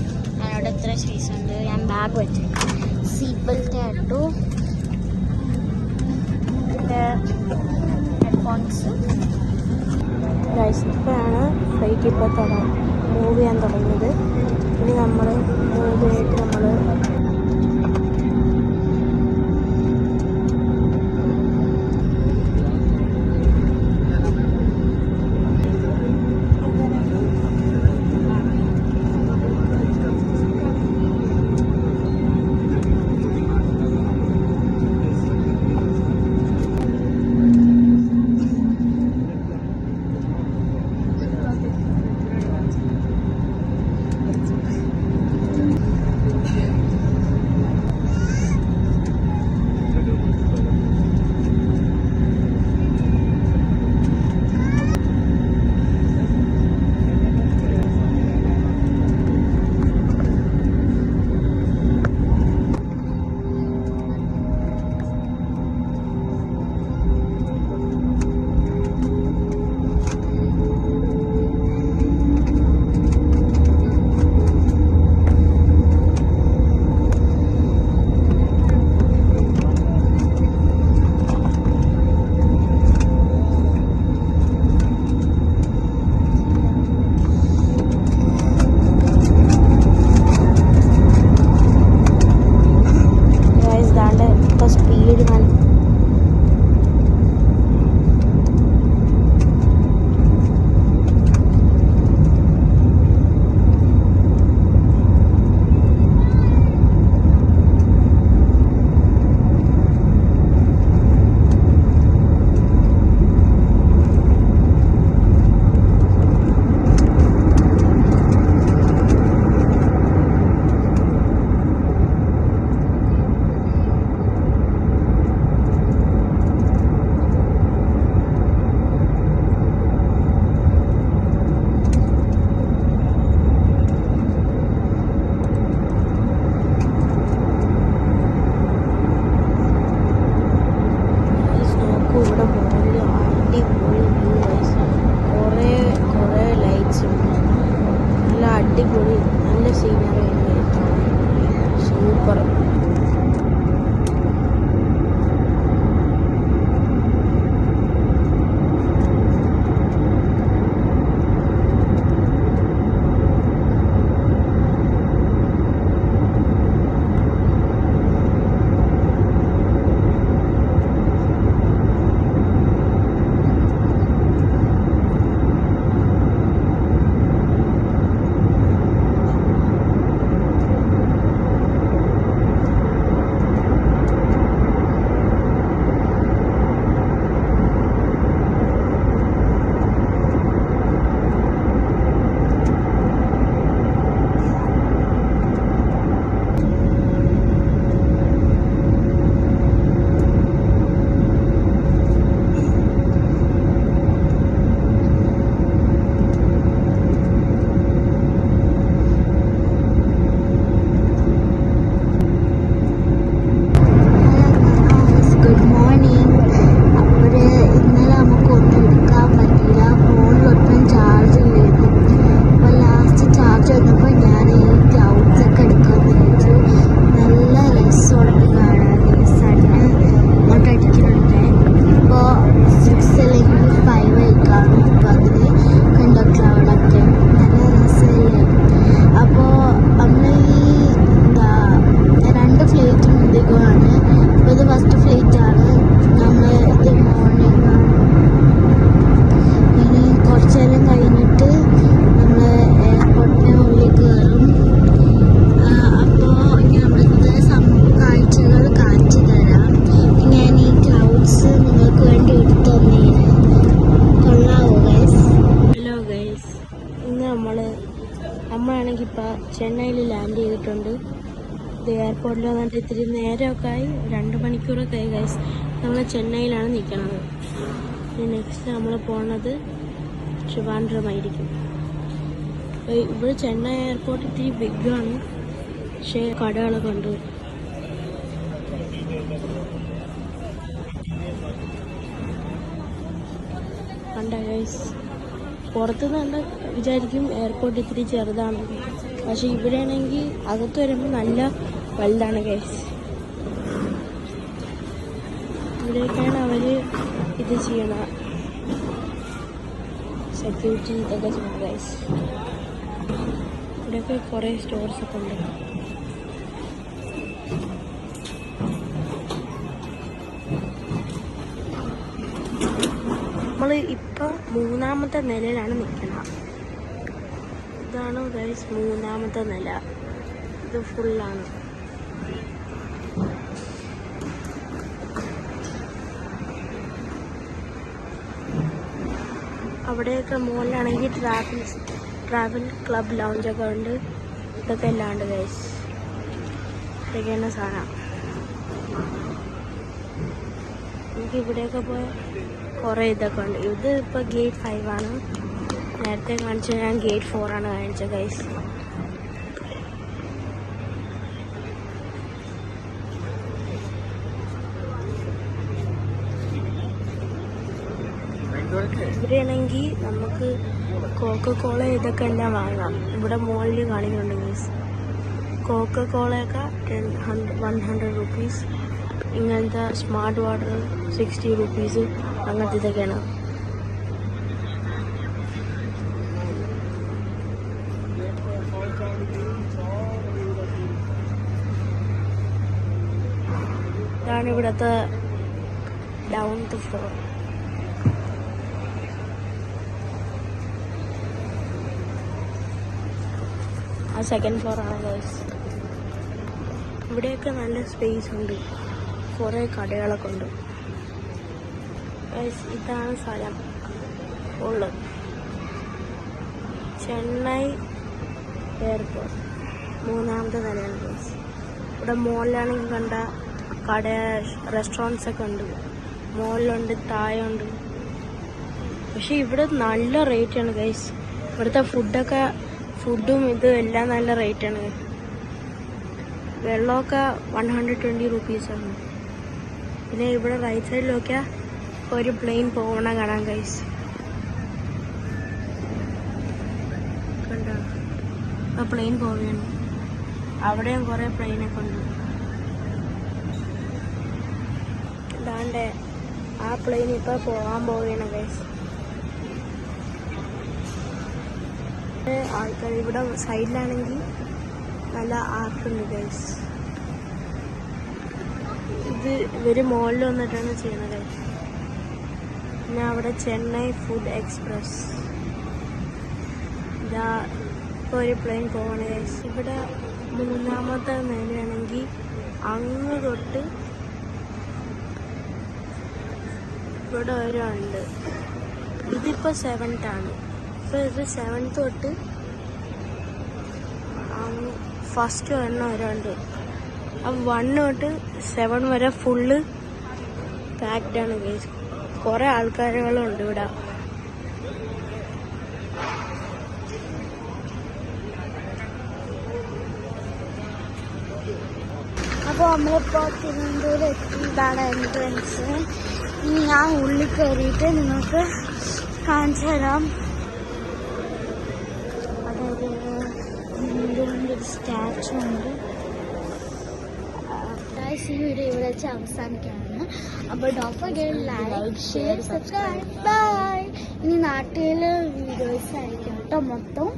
പോകണം അവിടെ എത്ര സ്പേസ് ഉണ്ട്? ഞാൻ ബാഗ് വെച്ചു സീറ്റ് ബെൽറ്റ് ഇട്ടു. പിന്നെ ഹെഡ്ഫോൺസ് ഇപ്പോഴാണ് ഫ്ലൈറ്റ് ഇപ്പോൾ തുടങ്ങി മൂവ് ചെയ്യാൻ തുടങ്ങിയത്. ഇനി നമ്മൾ മൂവ് ചെയ്ത് അടിപൊളി. നല്ല സീനറി സൂപ്പർ എയർപോർട്ടിൽ വന്നിട്ട് ഇത്തിരി നേരമൊക്കെ ആയി. രണ്ട് മണിക്കൂറൊക്കെ ആയി ഗൈസ് നമ്മൾ ചെന്നൈയിലാണ് നിൽക്കുന്നത് ഇനി നെക്സ്റ്റ് നമ്മൾ പോണത് ട്രിവാൻഡ്രമായിരിക്കും. ഇവിടെ ചെന്നൈ എയർപോർട്ട് ഇത്തിരി ബിഗാണ് പക്ഷേ കടകളൊക്കെ ഉണ്ട് കണ്ട ഗൈസ് പുറത്തുനിന്ന് വിചാരിക്കും എയർപോർട്ട് ഇത്തിരി ചെറുതാണ്. പക്ഷെ ഇവിടെ ആണെങ്കിൽ അകത്ത് വരുമ്പോൾ നല്ല വലുതാണ് ഗൈസ് ഇവിടെയൊക്കെയാണ് അവർ ഇത് ചെയ്യണ സെക്യൂരിറ്റി ഇതൊക്കെ ചെയ്യണം ഗൈസ് ഇവിടെയൊക്കെ കുറേ സ്റ്റോർസ് ഒക്കെ ഉണ്ട്. നമ്മൾ ഇപ്പം മൂന്നാമത്തെ നിലയിലാണ് നിൽക്കുന്നത് ഇതാണ് ഗൈസ് മൂന്നാമത്തെ നില. ഇത് ഫുള്ളാണ് അവിടെയൊക്കെ മുകളിലാണെങ്കിൽ ട്രാവൽ ട്രാവൽ ക്ലബ് ലോഞ്ചൊക്കെ ഉണ്ട്. ഇതൊക്കെ എല്ലാം ഉണ്ട് ഗൈസ് ഇതൊക്കെയാണ് സാധനം. എനിക്ക് ഇവിടെയൊക്കെ പോയ കുറേ ഇതൊക്കെ ഉണ്ട്. ഇത് ഇപ്പോൾ ഗേറ്റ് ഫൈവ് ആണ്. നേരത്തെ കാണിച്ച ഞാൻ ഗേറ്റ് ഫോർ ആണ് കാണിച്ചത് ഗൈസ് ഇവിടെയാണെങ്കിൽ നമുക്ക് കോക്ക കോള ഇതൊക്കെ എല്ലാം വാങ്ങാം. ഇവിടെ മുകളിൽ കാണിക്കുന്നുണ്ട് guys cocoa കോളയൊക്കെ ten hundred one hundred rupees ഇങ്ങനത്തെ സ്മാർട്ട് വാട്ടർ സിക്സ്റ്റി റുപ്പീസ് അങ്ങനത്തെ ഇതൊക്കെയാണ് ഇതാണ് ഇവിടുത്തെ ടു ഫ്ലോർ ആ സെക്കൻഡ് ഫ്ലോർ ആണ് ഗേൾസ് ഇവിടെയൊക്കെ നല്ല സ്പേസ് ഉണ്ട്. കുറേ കടകളൊക്കെ ഉണ്ട്. ഇതാണ് സ്ഥലം. ഉള്ളത് ചെന്നൈ എയർപോർട്ട് മൂന്നാമത്തെ നിലയാണ് ഇവിടെ മോളിലാണെങ്കിൽ കണ്ട കട റെസ്റ്റോറന്റ്സ് ഒക്കെ ഉണ്ട്. മോളിലുണ്ട് താഴെയുണ്ട് പക്ഷെ ഇവിടെ നല്ല റേറ്റ് ആണ് ഗൈസ് ഇവിടുത്തെ ഫുഡൊക്കെ ഫുഡും ഇതും എല്ലാം നല്ല റേറ്റ് ആണ്. വെള്ളമൊക്കെ വൺ ഹൺഡ്രഡ് ട്വന്റി റുപ്പീസാണ് പിന്നെ ഇവിടെ റൈറ്റ് സൈഡിലൊക്കെ ഒരു പ്ലെയിൻ പോകണം കാണാം ഗൈസ് കണ്ടോ? പ്ലെയിൻ പോവുകയാണ്. അവിടെയും കുറേ പ്ലെയിനൊക്കെ ഉണ്ട്. ഇതാണ്ട് ആ പ്ലെയിൻ ഇപ്പോൾ പോകാൻ പോവുകയാണ് ഗൈസ് ആൾക്കാർ ഇവിടെ സൈഡിലാണെങ്കിൽ നല്ല ആർട്ടുണ്ട് ഗൈസ് ഇത് ഇവർ മുകളിൽ വന്നിട്ടാണ് ചെയ്യുന്നത്. പിന്നെ അവിടെ ചെന്നൈ ഫുഡ് എക്സ്പ്രസ് ഇതാ ഇപ്പോൾ ഒരു പ്ലെയിൻ പോവാണ് ഗൈസ് ഇവിടെ മൂന്നാമത്തെ നിലയാണെങ്കിൽ അങ്ങ് തൊട്ട് ഇവിടെ ഒരാളുണ്ട്. ഉണ്ട് ഇതിപ്പോൾ സെവൻത്ത് ആണ്. ഇപ്പോൾ ഇത് സെവൻത്ത് തൊട്ട് ഫസ്റ്റ് വരണ ഒരാളുണ്ട്. ഉണ്ട് അപ്പം വൺ തൊട്ട് സെവൻ വരെ ഫുള്ള് പാക്ഡ് ആണ് ഗൈസ് കുറേ ആൾക്കാരുകളുണ്ട് ഇവിടെ. അപ്പോൾ നമ്മളിപ്പോൾ തിരുവനന്തപുരം എത്തിയതാണ് എൻട്രൻസ് ഇനി ഞാൻ ഉള്ളിൽ കയറിയിട്ട് നിങ്ങൾക്ക് കാണിച്ചു തരാം. അതായത് ഹിന്ദുവിന്റെ ഒരു സ്റ്റാച്ചു ഉണ്ട്. ഗൈസ് ഈ വീഡിയോ ഇവിടെ വെച്ച് അവസാനിക്കുകയാണ്. അപ്പോൾ doctor like share subscribe bye ഇനി നാട്ടിൽ വീഡിയോസ് ആയിരിക്കും കേട്ടോ മൊത്തം.